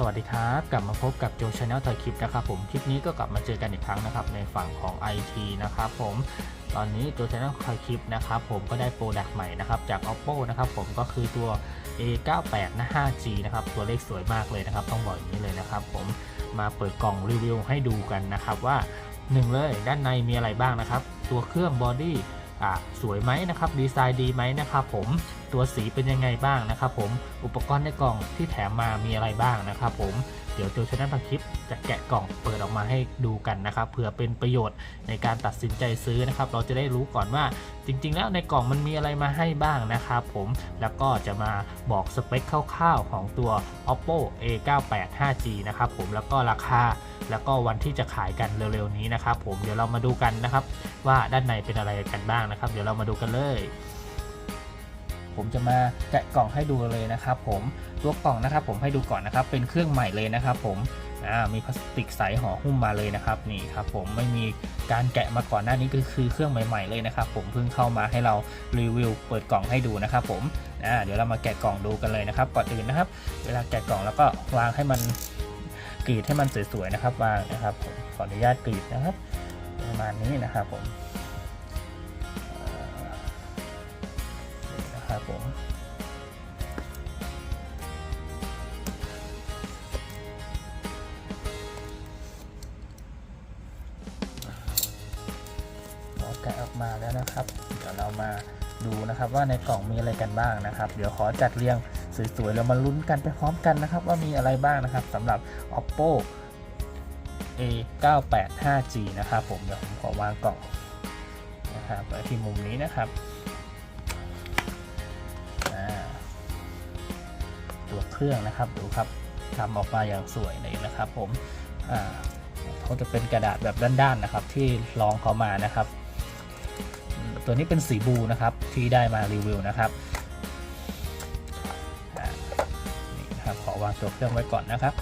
สวัสดีครับ กลับมาพบกับโจชาแนลถ่ายคลิปนะครับผมคลิปนี้ก็กลับมาเจอกันอีกครั้งนะครับในฝั่งของ IT นะครับผมตอนนี้โจชาแนลถ่ายคลิปนะครับผมก็ได้โปรดักต์ใหม่นะครับจาก oppo นะครับผมก็คือตัว a98 นะ 5g นะครับตัวเลขสวยมากเลยนะครับ ต้องบอกอย่างนี้เลยนะครับผมมาเปิดกล่องรีวิวให้ดูกันนะครับว่าหนึ่งเลยด้านในมีอะไรบ้างนะครับ ตัวเครื่องบอดี้อ่าสวยไหมนะครับดีไซน์ดีไหมนะครับผม ตัวสีเป็นยังไงบ้างนะครับผมอุปกรณ์ในกล่องที่แถมมามีอะไรบ้างนะครับผมเดี๋ยวโจชนะทางคลิปจะแกะกล่องเปิดออกมาให้ดูกันนะครับเผื่อเป็นประโยชน์ในการตัดสินใจซื้อนะครับ เราจะได้รู้ก่อนว่าจริง ๆ แล้วในกล่องมันมีอะไรมาให้บ้างนะครับผมแล้วก็จะมาบอกสเปคคร่าวๆของตัว oppo a98 5g นะครับผมแล้วก็ราคาแล้วก็วันที่จะขายกันเร็วๆนี้นะครับผมเดี๋ยวเรามาดูกันนะครับ ว่าด้านในเป็นอะไรกันบ้างนะครับ เดี๋ยวเรามาดูกันเลย ผมจะมาแกะกล่องให้ดูเลยนะครับผมตัวกล่องนะครับ ผมให้ดูก่อนนะครับ เป็นเครื่องใหม่เลยนะครับ ผมอ่ามีพลาสติกใสห่อหุ้มมาเลยนะครับนี่ครับผมไม่มีการแกะมาก่อนหน้านี้ก็คือเครื่องใหม่ ๆเลยนะครับ ผมเพิ่งเข้ามาให้เรารีวิวเปิดกล่องให้ดูนะครับ ผมอ่าเดี๋ยวเรามาแกะกล่องดูกันเลยนะครับก่อนอื่นนะครับ เวลาแกะกล่องแล้วก็วางให้มันกรีดให้มันสวยๆนะครับ วางนะครับผมขออนุญาตกรีดนะครับ ประมาณนี้นะครับผม มาแล้วนะครับ เดี๋ยวเรามาดูนะครับว่าในกล่องมีอะไรกันบ้างนะครับ เดี๋ยวขอจัดเรียงสวยๆแล้วมาลุ้นกันไปพร้อมกันนะครับ ว่ามีอะไรบ้างนะครับสำหรับ oppo a98 5g นะครับผมเดี๋ยวผมขอวางกล่องนะครับไว้ที่มุมนี้นะครับตัวเครื่องนะครับดูครับทำออกมาอย่างสวยเลยนะครับผมเขาจะเป็นกระดาษแบบด้านๆนะครับ ที่รองเขามานะครับ ตัวนี้เป็นสีบลูนะครับที่ได้มารีวิวนะครับนี่ครับขอวางตัวเครื่องไว้ก่อนนะครับ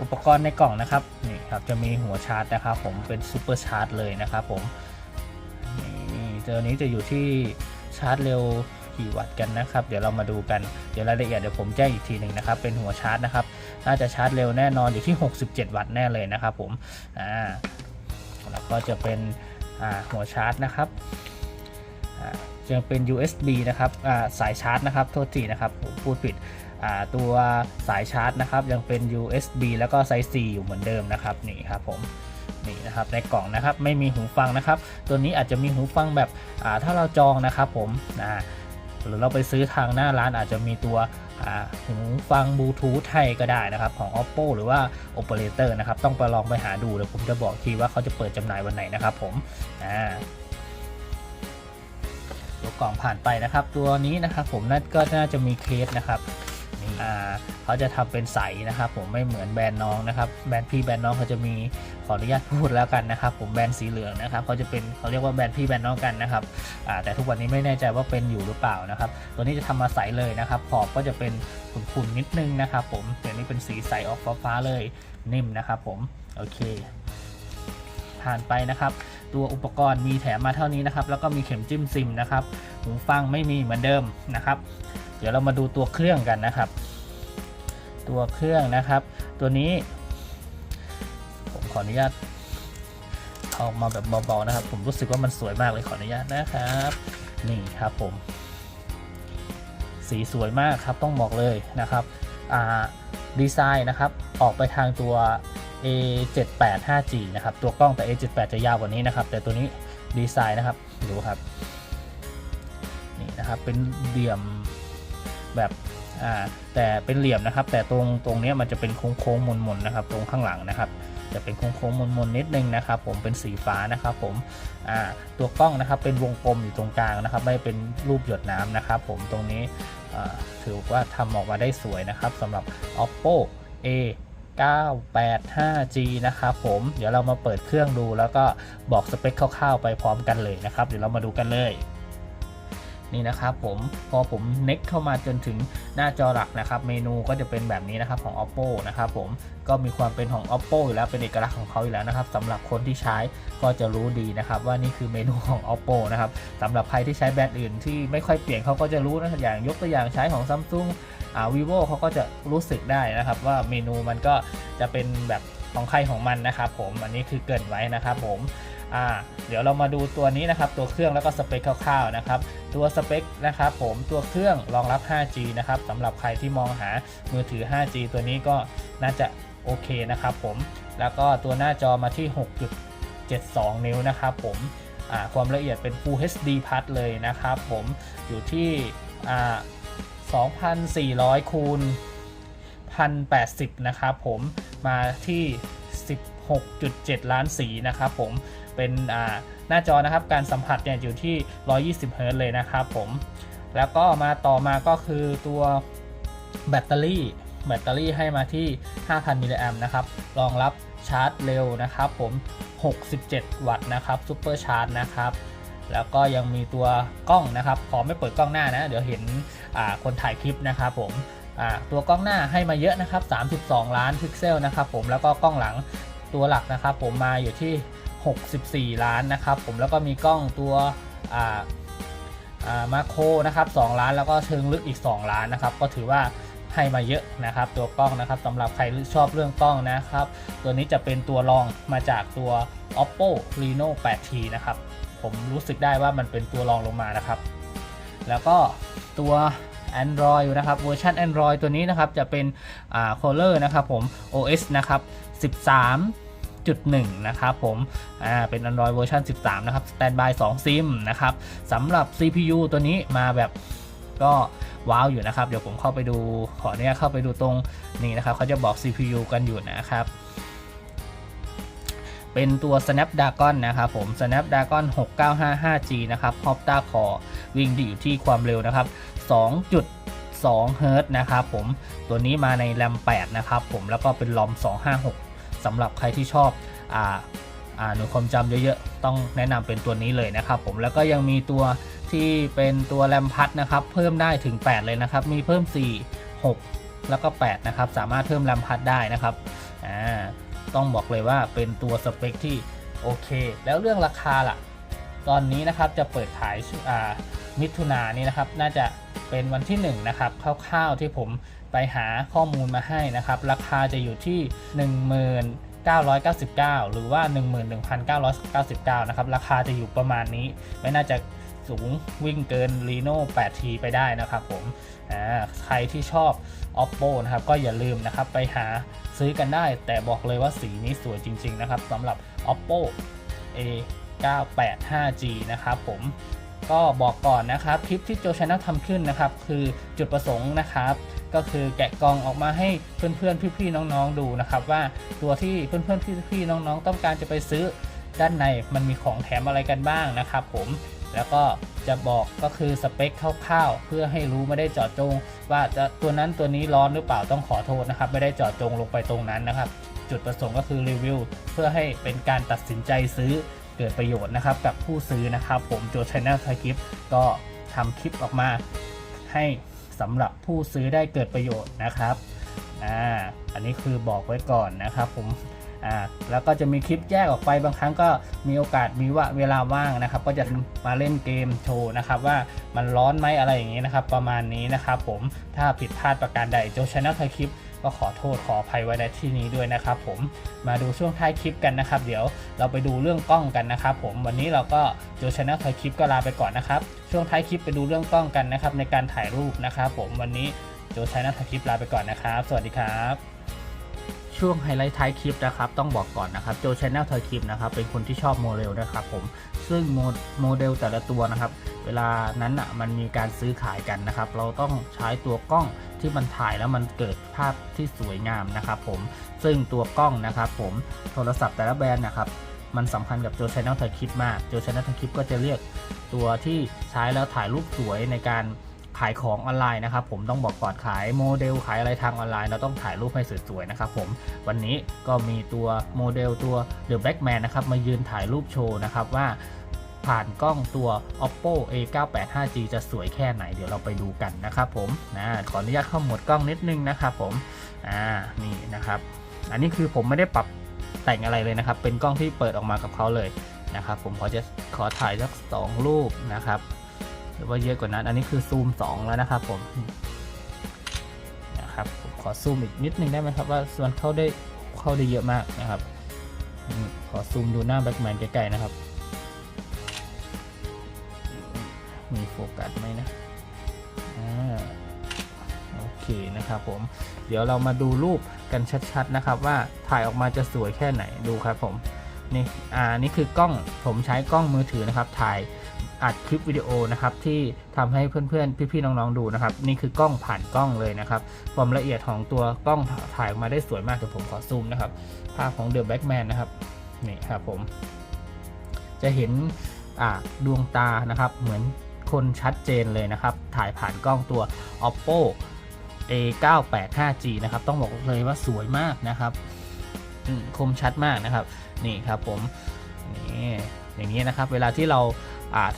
อุปกรณ์ในกล่องนะครับนี่ครับจะมีหัวชาร์จนะครับ ผมเป็นซูเปอร์ชาร์จเลยนะครับผมนี่ตัวนี้จะอยู่ที่ชาร์จเร็วกี่วัตต์กันนะครับ เดี๋ยวเรามาดูกันเดี๋ยวรายละเอียดเดี๋ยวผมแจ้งอีกทีหนึ่งนะครับ เป็นหัวชาร์จนะครับ น่าจะชาร์จเร็วแน่นอนอยู่ที่ 67 วัตต์แน่เลยนะครับผมอ่าแล้วก็จะเป็นอ่าหัวชาร์จนะครับ จะเป็น USB นะครับสายชาร์จนะครับโทษทีนะครับพูดผิดตัวสายชาร์จนะครับยังเป็น USB แล้วก็ไซส์ C อยู่เหมือนเดิมนะครับนี่ครับผมนี่นะครับในกล่องนะครับไม่มีหูฟังนะครับ ตัวนี้อาจจะมีหูฟังแบบถ้าเราจองนะครับผมอ่าหรือเราไปซื้อทางหน้าร้านอาจจะมีตัวหูฟังบลูทูธให้ก็ได้นะครับ ของ oppo หรือว่า operator นะครับ ต้องไปลองไปหาดูเดี๋ยวผมจะบอกทีว่าเขาจะเปิดจำหน่ายวันไหนนะครับผมอ่า ตัวกล่องผ่านไปนะครับ ตัวนี้นะครับผมน่าก็น่าจะมีเคสนะครับนี่อ่าเขาจะทำเป็นใสนะครับ ผมไม่เหมือนแบรนด์น้องนะครับแบรนด์พี่แบรนด์น้องเขาจะมีขออนุญาตพูดแล้วกันนะครับ ผมแบรนด์สีเหลืองนะครับเขาจะเป็นเขาเรียกว่าแบรนด์พี่แบรนด์น้องกันนะครับอ่าแต่ทุกวันนี้ไม่แน่ใจว่าเป็นอยู่หรือเปล่านะครับ ตัวนี้จะทำมาใสเลยนะครับ ขอบก็จะเป็นขุ่นๆนิดนึงนะครับ ผมเดี๋ยวนี้เป็นสีใสออกฟ้าๆเลยนิ่มนะครับ ผมโอเคผ่านไปนะครับ ตัวอุปกรณ์มีแถมมาเท่านี้นะครับ แล้วก็มีเข็มจิ้มซิมนะครับหูฟังไม่มีเหมือนเดิมนะครับ เดี๋ยวเรามาดูตัวเครื่องกันนะครับ ตัวเครื่องนะครับ ตัวนี้ ผมขออนุญาตเอามาแบบเบาๆนะครับ ผมรู้สึกว่ามันสวยมากเลยขออนุญาตนะครับนี่ครับผม สีสวยมากครับต้องบอกเลยนะครับอ่าดีไซน์นะครับ ออกไปทางตัว A78 5G นะครับ ตัวกล้องแต่ A78 จะยาวกว่านี้นะครับ แต่ตัวนี้ดีไซน์นะครับ ดูครับ นี่นะครับ เป็นเหลี่ยมแบบอ่าแต่เป็นเหลี่ยมนะครับ แต่ตรงตรงนี้มันจะเป็นโค้งโค้งๆมนๆนะครับ ตรงข้างหลังนะครับ จะเป็นโค้งโค้งๆมนๆนิดนึงนะครับ ผมเป็นสีฟ้านะครับผมอ่าตัวกล้องนะครับ เป็นวงกลมอยู่ตรงกลางนะครับ ไม่เป็นรูปหยดน้ำนะครับ ผมตรงนี้ถือว่าทำออกมาได้สวยนะครับสำหรับ oppo a 985G นะครับผม เดี๋ยวเรามาเปิดเครื่องดูแล้วก็บอกสเปคคร่าวๆไปพร้อมกันเลยนะครับ เดี๋ยวเรามาดูกันเลย นี่นะครับผมพอผมเน็กเข้ามาจนถึงหน้าจอหลักนะครับ เมนูก็จะเป็นแบบนี้นะครับของ oppo นะครับผมก็มีความเป็นของ oppo อยู่แล้วเป็นเอกลักษณ์ของเขาอยู่แล้วนะครับสำหรับคนที่ใช้ก็จะรู้ดีนะครับ ว่านี่คือเมนูของ oppo นะครับสำหรับใครที่ใช้แบรนด์อื่นที่ไม่ค่อยเปลี่ยนเขาก็จะรู้นะอย่างยกตัวอย่างใช้ของ Samsung อ่า vivo เขาก็จะรู้สึกได้นะครับ ว่าเมนูมันก็จะเป็นแบบของใครของมันนะครับผมอันนี้คือเกินไว้นะครับผม อ่าเดี๋ยวเรามาดูตัวนี้นะครับ ตัวเครื่องแล้วก็สเปคคร่าวๆนะครับ ตัวสเปคนะครับผมตัวเครื่องรองรับ 5G นะครับสำหรับใครที่มองหามือถือ 5G ตัวนี้ก็น่าจะโอเคนะครับผม แล้วก็ตัวหน้าจอมาที่ 6.72 นิ้วนะครับผมความละเอียดเป็น Full HD Plus เลยนะครับผมอยู่ที่ 2,400 คูณ 1,080 นะครับผมมาที่ 16.7 ล้านสีนะครับผมเป็นหน้าจอนะครับการสัมผัสเนี่ยอยู่ที่ 120 เฮิรตเลยนะครับผมแล้วก็มาต่อมาก็คือตัวแบตเตอรี่แบตเตอรี่ให้มาที่ 5,000 มิลลิแอมนะครับ รองรับชาร์จเร็วนะครับผม 67 วัตต์นะครับซูเปอร์ชาร์จนะครับ แล้วก็ยังมีตัวกล้องนะครับ ขอไม่เปิดกล้องหน้านะ เดี๋ยวเห็นคนถ่ายคลิปนะครับผม ตัวกล้องหน้าให้มาเยอะนะครับ 32 ล้านพิกเซลนะครับผมแล้วก็กล้องหลังตัวหลักนะครับผมมาอยู่ที่ 64 ล้านนะครับผมแล้วก็มีกล้องตัวมาโครนะครับ 2 ล้านแล้วก็เชิงลึกอีก 2 ล้านนะครับ ก็ถือว่าให้มาเยอะนะครับ ตัวกล้องนะครับสำหรับใครชอบเรื่องกล้องนะครับ ตัวนี้จะเป็นตัวรองมาจากตัว oppo reno 8t นะครับ ผมรู้สึกได้ว่ามันเป็นตัวรองลงมานะครับ แล้วก็ตัว Android นะครับเวอร์ชัน Android ตัวนี้นะครับจะเป็นอ่า Color นะครับผม OS นะครับ13.1 นะครับผมอ่าเป็น Android เวอร์ชัน13 นะครับ Standby 2ซิมนะครับสำหรับ CPU ตัวนี้มาแบบก็ว้าวอยู่นะครับ เดี๋ยวผมเข้าไปดูขออนุญาตเข้าไปดูตรงนี้นะครับเขาจะบอก CPU กันอยู่นะครับ เป็นตัว Snapdragon นะครับผม Snapdragon 6955G นะครับ Opta Core วิ่งดีอยู่ที่ความเร็วนะครับ 2.2เฮิร์ตนะครับผมตัวนี้มาในแรม8นะครับผมแล้วก็เป็นลอม 256สำหรับใครที่ชอบอ่าอ่าหน่วยความจำเยอะๆ ต้องแนะนำเป็นตัวนี้เลยนะครับผมแล้วก็ยังมีตัวที่เป็นตัวแรมพัดนะครับเพิ่มได้ถึง 8 เลยนะครับ มีเพิ่ม 4 6 แล้วก็ 8 นะครับ สามารถเพิ่มแรมพัดได้นะครับอ่าต้องบอกเลยว่าเป็นตัวสเปคที่โอเค แล้วเรื่องราคาล่ะ ตอนนี้นะครับจะเปิดขายอ่า มิถุนายนนี้นะครับ น่าจะเป็นวันที่ 1 นะครับ คร่าวๆที่ผมไปหาข้อมูลมาให้นะครับ ราคาจะอยู่ที่ 1999 หรือว่า 11,999 นะครับ ราคาจะอยู่ประมาณนี้ ไม่น่าจะสูงวิ่งเกิน Reno 8T ไปได้นะครับผมใครที่ชอบ oppo นะครับ ก็อย่าลืมนะครับไปหาซื้อกันได้ แต่บอกเลยว่าสีนี้สวยจริง ๆ นะครับสำหรับ oppo a 98 5G นะครับผม ก็บอกก่อนนะครับคลิปที่โจชนะทำขึ้นนะครับคือจุดประสงค์นะครับ ก็คือแกะกล่องออกมาให้เพื่อนๆพี่ๆน้องๆดูนะครับว่าตัวที่เพื่อนๆพี่ๆน้องๆ ต้องการจะไปซื้อด้านในมันมีของแถมอะไรกันบ้างนะครับผมแล้วก็จะบอกก็คือสเปคคร่าวๆเพื่อให้รู้ไม่ได้เจาะจง ว่าจะตัวนั้นตัวนี้ร้อนหรือเปล่าต้องขอโทษนะครับ ไม่ได้เจาะจงลงไปตรงนั้นนะครับ จุดประสงค์ก็คือรีวิวเพื่อให้เป็นการตัดสินใจซื้อ กิดประโยชน์นะครับ กับผู้ซื้อนะครับ ผมโจชแนลไทยคลิปก็ทำคลิปออกมาให้สำหรับผู้ซื้อได้เกิดประโยชน์นะครับอ่าอันนี้คือบอกไว้ก่อนนะครับผมอ่าแล้วก็จะมีคลิปแยกออกไปบางครั้งก็มีโอกาสมีว่าเวลาว่างนะครับ ก็จะมาเล่นเกมโชว์นะครับ ว่ามันร้อนไหมอะไรอย่างนี้นะครับ ประมาณนี้นะครับ ผมถ้าผิดพลาดประการใดโจชแนลไทยคลิป ก็ขอโทษขออภัยไว้ในที่นี้ด้วยนะครับผมมาดูช่วงท้ายคลิปกันนะครับ เดี๋ยวเราไปดูเรื่องกล้องกันนะครับผมวันนี้เราก็โจชแนลไทยคลิปก็ลาไปก่อนนะครับ ช่วงท้ายคลิปไปดูเรื่องกล้องกันนะครับในการถ่ายรูปนะครับผมวันนี้โจชแนลไทยคลิปลาไปก่อนนะครับ สวัสดีครับ ช่วงไฮไลท์ท้ายคลิปนะครับ ต้องบอกก่อนนะครับโจชแนลไทยคลิปนะครับ เป็นคนที่ชอบโมเดลนะครับผม ซึ่งโมเดลแต่ละตัวนะครับ เวลานั้นอะมันมีการซื้อขายกันนะครับ เราต้องใช้ตัวกล้องที่มันถ่ายแล้วมันเกิดภาพที่สวยงามนะครับผม ซึ่งตัวกล้องนะครับผม โทรศัพท์แต่ละแบรนด์นะครับ มันสำคัญกับโจชแนลไทยคลิปมาก โจชแนลไทยคลิปก็จะเรียกตัวที่ใช้แล้วถ่ายรูปสวยในการ ขายของออนไลน์นะครับผมต้องบอกก่อนขายโมเดลขายอะไรทางออนไลน์ เราต้องถ่ายรูปให้สวยๆนะครับผมวันนี้ก็มีตัวโมเดลตัว The Black Man นะครับมายืนถ่ายรูปโชว์นะครับว่าผ่านกล้องตัว oppo a 9 8 5 g จะสวยแค่ไหนเดี๋ยวเราไปดูกันนะครับผมนะขออนุญาตเข้าหมดกล้องนิดนึงนะครับผมอ่านี่นะครับ อันนี้คือผมไม่ได้ปรับแต่งอะไรเลยนะครับ เป็นกล้องที่เปิดออกมากับเขาเลยนะครับ ผมขอจะขอถ่ายสักสองรูปนะครับ รือว่าเยอะกว่านั้น อันนี้คือซูม 2 แล้วนะครับผมนะครับผมขอซูมอีกนิดนึงได้ไหมครับว่าส่วนเข้าได้เข้าได้เยอะมากนะครับ ขอซูมดูหน้าแบ็กแมนใกล้ๆนะครับ มีโฟกัสไหมนะอ่าโอเคนะครับผม เดี๋ยวเรามาดูรูปกันชัดๆนะครับ ว่าถ่ายออกมาจะสวยแค่ไหนดูครับผมนี่อ่านี่คือกล้องผมใช้กล้องมือถือนะครับ ถ่าย อัดคลิปวิดีโอนะครับที่ทำให้เพื่อนๆ พี่ๆ น้องๆ ดูนะครับ นี่คือกล้องผ่านกล้องเลยนะครับ ความละเอียดของตัวกล้องถ่ายออกมาได้สวยมากเดี๋ยวผมขอซูมนะครับ ภาพของ The Backman นนะครับ นี่ครับผม จะเห็นดวงตานะครับ เหมือนคนชัดเจนเลยนะครับ ถ่ายผ่านกล้องตัว oppo a 9 8 5 g นะครับ ต้องบอกเลยว่าสวยมากนะครับคมชัดมากนะครับ นี่ครับผม นี่อย่างนี้นะครับ เวลาที่เรา อาจ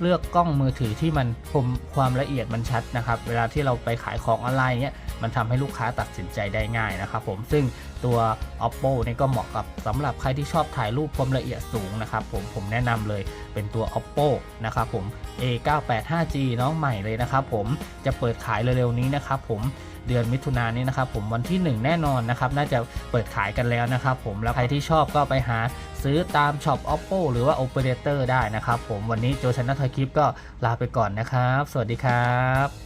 เลือกกล้องมือถือที่มันคมความละเอียดมันชัดนะครับ เวลาที่เราไปขายของออนไลน์เนี้ยมันทำให้ลูกค้าตัดสินใจได้ง่ายนะครับผมซึ่งตัว oppo นี่ก็เหมาะกับสำหรับใครที่ชอบถ่ายรูปความละเอียดสูงนะครับผมผมแนะนำเลยเป็นตัว oppo นะครับผม a 9 8 5 g น้องใหม่เลยนะครับผมจะเปิดขายเร็วๆนี้นะครับผมเดือนมิถุนายนนี้นะครับผมวันที่ 1 แน่นอนนะครับน่าจะเปิดขายกันแล้วนะครับผมแล้วใครที่ชอบก็ไปหา ซื้อตามช็อป oppo หรือว่า operator ได้นะครับผมวันนี้โจชนนัทคลิปก็ลาไปก่อนนะครับ สวัสดีครับ